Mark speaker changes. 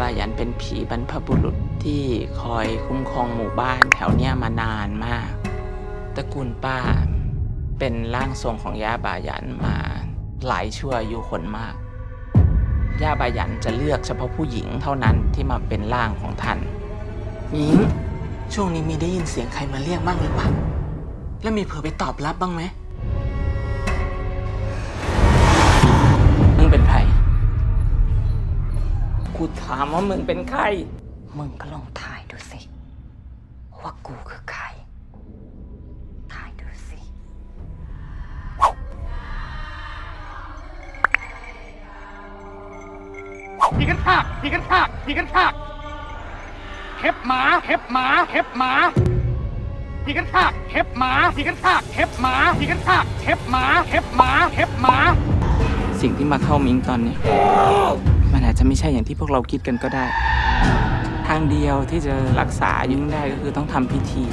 Speaker 1: บายันเป็นผีบรรพบุรุษที่คอยคุ้มครองหมู่บ้านแถวเนี้ยมานานมาก ตระกูลป้า เป็นร่างทรงของย่าบายันมาหลายชั่วอายุคนมาก ย่าบายันจะเลือกเฉพาะผู้หญิงเท่านั้นที่มาเป็นร่างของท่านหญิง ช่วงนี้มีได้ยินเสียงใครมาเรียกบ้างหรือเปล่า แล้วมีเผลอไปตอบรับบ้างไหม ถามว่ามึงเป็นใคร
Speaker 2: มึงก็ลองถ่ายดูสิ ว่ากูคือใคร ถ่ายดูสิ
Speaker 3: ผีกันขากผีกันขากผีกันขากเข็บหมาเข็บหมาเข็บหมาผีกันขากเข็บหมาผีกันขากเข็บหมาผีกันขากเข็บหมาเข็บหมาเข็บหมา
Speaker 1: สิ่งที่มาเข้ามิงตอนนี้ มันอาจจะไม่ใช่อย่างที่พวกเราคิดกันก็ได้ ทางเดียวที่จะรักษายิงได้ก็คือต้องทำพิธี